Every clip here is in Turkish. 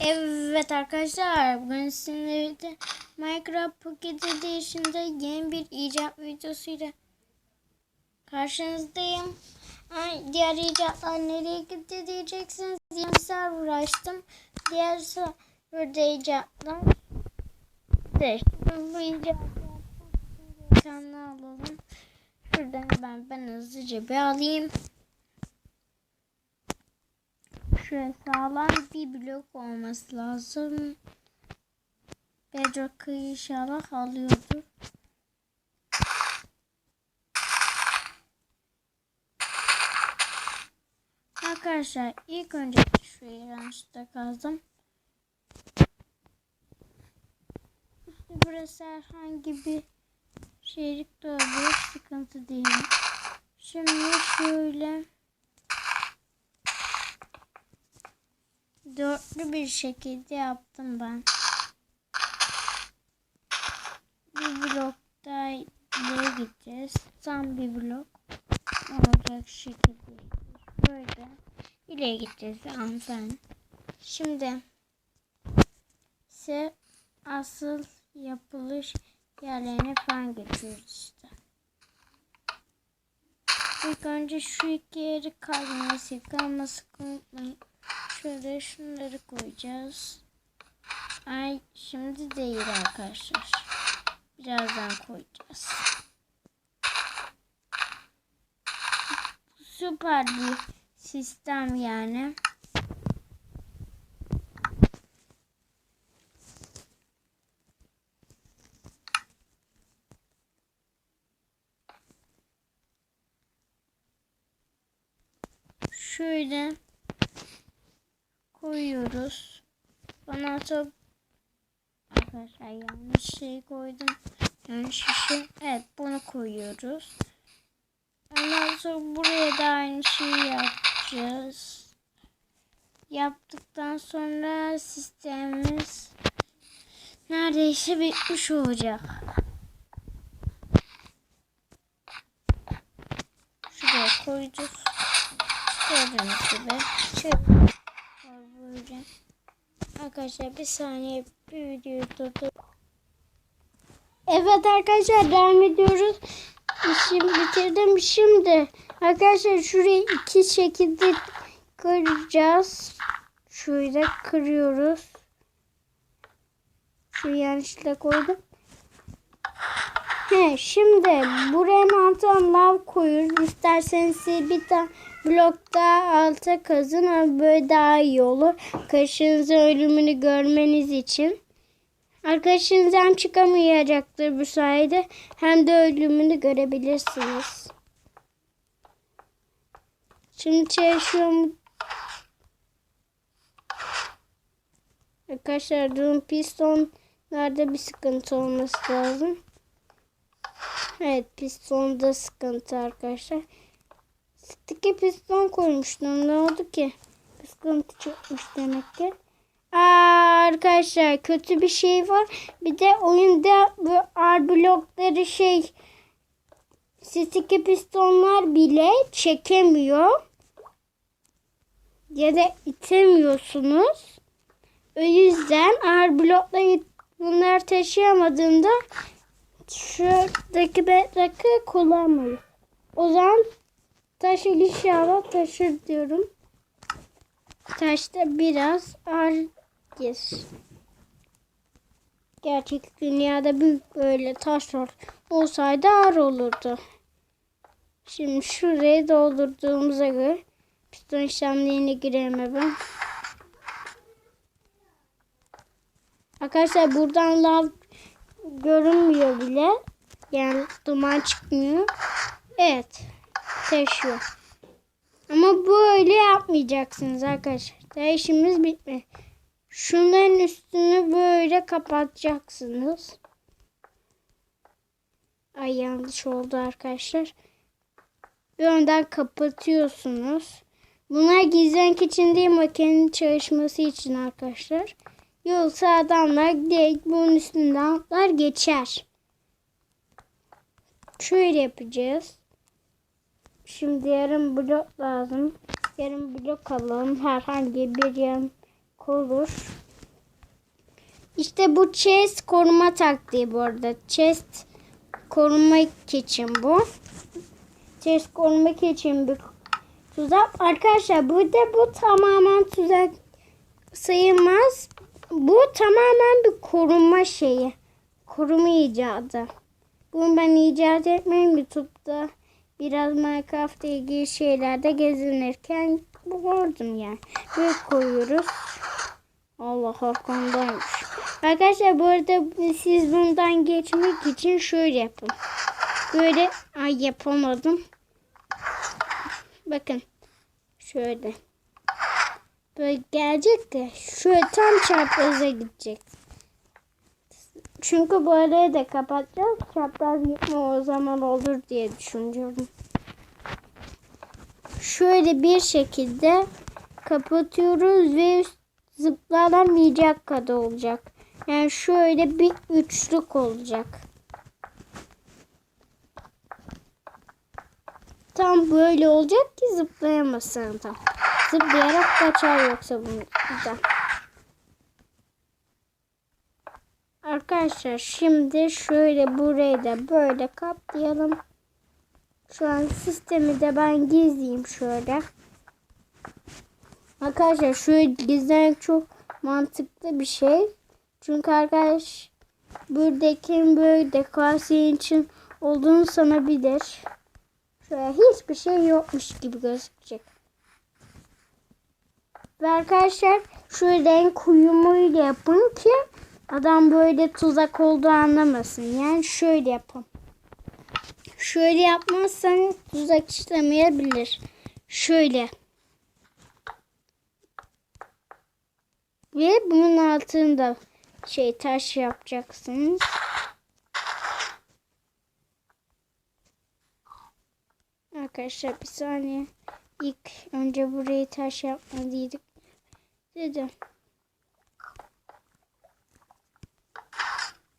Evet arkadaşlar bugün sizinle Minecraft Pocket Edition'da yeni bir icat videosuyla karşınızdayım. Ay, diğer icatlar nereye gitti diyeceksiniz. Yeni server. Diğer serverda icatlar. Şimdi bu icatlar alalım. Şuradan ben, ben hızlıca bir alayım. Şöyle sağlam bir blok olması lazım. Bedrock'ı inşallah alıyordur. Arkadaşlar ilk önce şurayı yanlışlıkla kazdım. İşte burası herhangi bir şeylik de olabilir. Sıkıntı değil. Şimdi şöyle dörtlü bir şekilde yaptım ben. Bir blok daha gideceğiz. Tam bir blok olacak şekilde. Böyle ileri gideceğiz hanımefendi. Şimdi ise asıl yapılış yerlerine falan geçiyoruz işte. İlk önce şu iki yeri kazması, kalması unutmayın. Şöyle şunları koyacağız. Ay şimdi değil arkadaşlar. Birazdan koyacağız. Süper bir sistem yani. Şöyle koyuyoruz. Ondan sonra arkadaşlar yanlış şey koydum. Yanlış şişe. Evet bunu koyuyoruz. Ondan sonra buraya da aynı şeyi yapacağız. Yaptıktan sonra sistemimiz neredeyse bitmiş olacak. Şuraya koyacağız. Gördüğünüz gibi. Şöyle Arkadaşlar bir saniye bir videoyu durdur. Evet arkadaşlar devam ediyoruz. İşimi bitirdim şimdi. Arkadaşlar şurayı iki şekilde kıracağız. Şöyle kırıyoruz. Şu yanlışlıkla koydum. He, şimdi buraya mantığa lav koyuyoruz. İsterseniz siz bir tane blokta alta kazın böyle daha iyi olur. Kaşınızın ölümünü görmeniz için. Arkadaşınız hem çıkamayacaktır bu sayede hem de ölümünü görebilirsiniz. Şimdi çalışıyorum. Arkadaşlar durum pistonlarda bir sıkıntı olması lazım. Evet pistonda sıkıntı arkadaşlar. Sticky piston koymuştum. Ne oldu ki? Sıkıntı çıkmış demek ki. Aa, arkadaşlar kötü bir şey var. Bir de oyunda bu ar blokları şey sticky pistonlar bile çekemiyor. Ya da itemiyorsunuz. O yüzden ağır blokları bunlar taşıyamadığında şuradaki bedrakı kullanmayın. O zaman taşı inşallah taşır diyorum. Taşta biraz ağır gir. Gerçek dünyada büyük böyle taşlar olsaydı ağır olurdu. Şimdi şurayı doldurduğumuza göre piston işlemlerine girelim hemen. Arkadaşlar buradan lav görünmüyor bile. Yani duman çıkmıyor. Evet. Taşıyor. Ama böyle yapmayacaksınız arkadaşlar. Daha işimiz bitmedi. Şunların üstünü böyle kapatacaksınız. Ay yanlış oldu arkadaşlar. Bir önden kapatıyorsunuz. Bunlar gizlenmek için değil makinenin çalışması için arkadaşlar. Yoksa adamlar direkt bunun üstünden atlar geçer. Şöyle yapacağız. Şimdi yarım blok lazım. Yarım blok alalım. Herhangi bir yan olur. İşte bu chest koruma taktiği bu arada. Chest korumak için bu. Chest korumak için bir tuzak. Arkadaşlar burada bu tamamen tuzak sayılmaz. Bu tamamen bir koruma şeyi. Koruma icadı. Bunu ben icat etmeyeyim YouTube'da. Biraz Minecraft'la ilgili şeylerde gezinirken gördüm yani. Böyle koyuyoruz. Allah arkamdaymış. Arkadaşlar bu arada siz bundan geçmek için şöyle yapın. Böyle ay yapamadım. Bakın. Şöyle. Böyle gelecek de şöyle tam çapraza gidecek. Çünkü bu arayı da kapatacağız. Çapraz gitme o zaman olur diye düşünüyorum. Şöyle bir şekilde kapatıyoruz ve zıplanamayacak kadar olacak. Yani şöyle bir üçlük olacak. Tam böyle olacak ki zıplayamazsın tam. Zıplayarak kaçar yoksa bundan. Arkadaşlar şimdi şöyle burayı da böyle kaplayalım. Şu an sistemi de ben gizleyeyim şöyle. Arkadaşlar şöyle gizlemek çok mantıklı bir şey. Çünkü arkadaş buradaki böyle dekorasyon için olduğunu sanabilir. Şöyle hiçbir şey yokmuş gibi gözükecek. Ve arkadaşlar şu renk uyumuyla yapın ki adam böyle tuzak olduğu anlamasın. Yani şöyle yapın. Şöyle yapmazsanız tuzak işlemeyebilir. Şöyle. Ve bunun altında şey taş yapacaksınız. Arkadaşlar bir saniye. İlk önce burayı taş yapmalıydık. Dedim.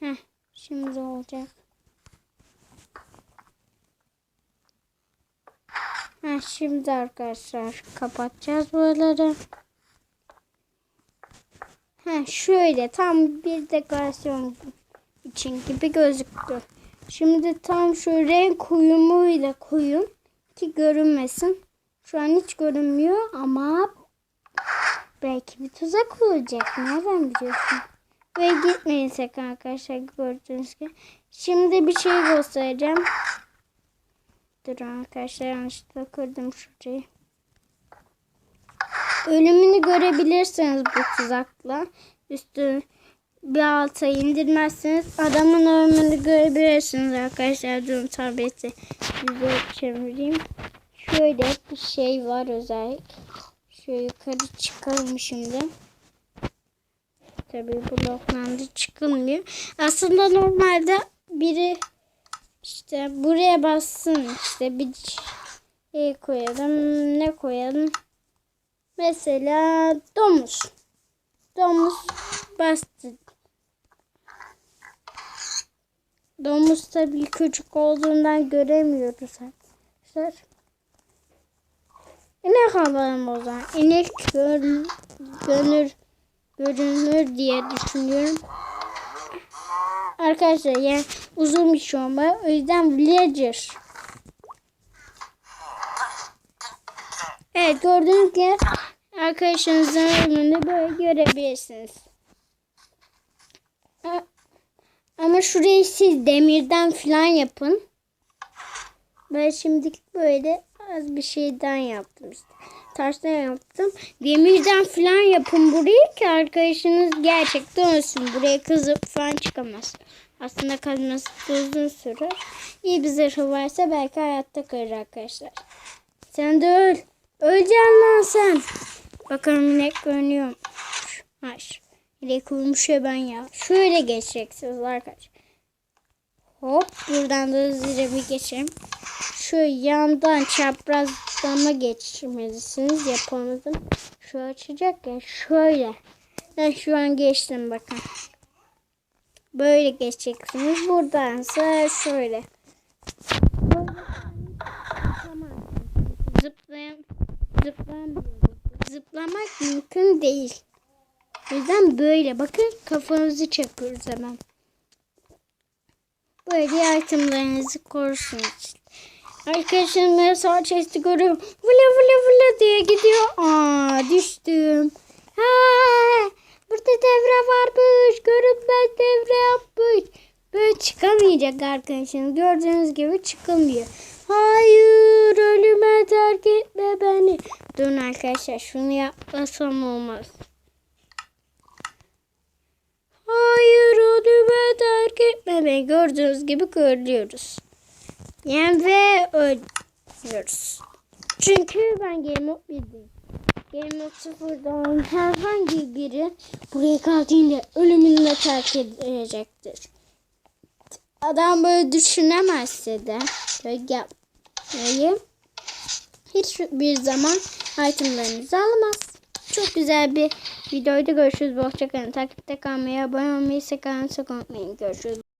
Heh, şimdi olacak. Heh, şimdi arkadaşlar kapatacağız buraları. Heh, şöyle tam bir dekorasyon için gibi gözüktü. Şimdi tam şu renk uyumuyla koyun ki görünmesin. Şu an hiç görünmüyor ama belki bir tuzak olacak. Nereden biliyorsun? Ve gitmeyin sakın arkadaşlar gördüğünüz gibi. Şimdi bir şey göstereceğim. Durun arkadaşlar yanlışlıkla kırdım şurayı. Ölümünü görebilirsiniz bu tuzakla. Üstü bir alta indirmezseniz adamın ölümünü görebilirsiniz arkadaşlar. Durun tableti size çevireyim. Şöyle bir şey var özellikle. Şöyle yukarı çıkalım şimdi. Tabii bloklandı çıkılmıyor. Aslında normalde biri işte buraya bassın işte bir şey koyalım. Ne koyalım? Mesela domuz. Domuz bastı. Domuz tabii küçük olduğundan göremiyoruz arkadaşlar. İnek alalım o zaman. İnek gör, görünür, görünür diye düşünüyorum. Arkadaşlar yani uzun bir şey olma. O yüzden villager. Evet gördüğünüz gibi arkadaşınızın ölümünü böyle görebilirsiniz. Ama şurayı siz demirden falan yapın. Ben şimdilik böyle az bir şeyden yaptım işte. Taştan yaptım. Demirden falan yapın burayı ki arkadaşınız gerçekten ölsün. Buraya kızıp falan çıkamaz. Aslında kazması uzun sürer. İyi bir zırhı varsa belki hayatta kalır arkadaşlar. Sen de öl. Öleceksin lan sen. Bakalım inek görünüyor. Hayır. İnek ya ben ya. Şöyle geçeceksiniz arkadaşlar. Hop buradan da hızlıca bir geçelim. Şu yandan çaprazlama geçmelisiniz. Yapamadım. Şu açacak ya şöyle. Ben şu an geçtim bakın. Böyle geçeceksiniz. Buradansa şöyle. Zıplayan, zıplamıyorum. Zıplamak mümkün değil. O yüzden böyle bakın kafanızı çakıyoruz hemen. Böyle itemlarınızı korursunuz. Arkadaşlarım ben sağ chest'i görüyorum. Vıla vıla vıla diye gidiyor. Aa düştüm. Ha, burada devre varmış. Görünmez devre yapmış. Böyle çıkamayacak arkadaşlar. Gördüğünüz gibi çıkamıyor. Hayır ölüme terk etme beni. Durun arkadaşlar şunu yapmasam olmaz. Etme beni. Gördüğünüz gibi görüyoruz. Yani ve ölüyoruz. Çünkü ben Game Mode 1'deyim. Game Mode 0'dan herhangi biri buraya geldiğinde ölümünü terk edecektir. Adam böyle düşünemezse de böyle yapmayı hiçbir zaman itemlarınızı alamaz. Çok güzel bir videoydu. Görüşürüz. Hoşçakalın. Takipte kalmayı, abone olmayı sakın unutmayın. Görüşürüz.